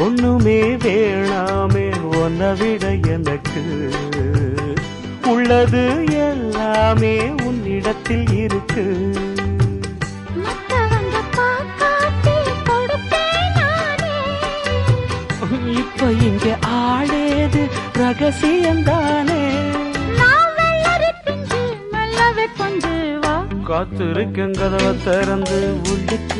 ஒண்ணுமே வேணாமே ஒன்ன விட எனக்கு உள்ளது எல்லாமே உன்னிடத்தில் இருக்கு. இப்ப இங்க ஆடேது ரகசியம்தானே. நான் வெள்ளரி வா. காத்திருக்கேன் கதவை திறந்து உள்ளுக்கு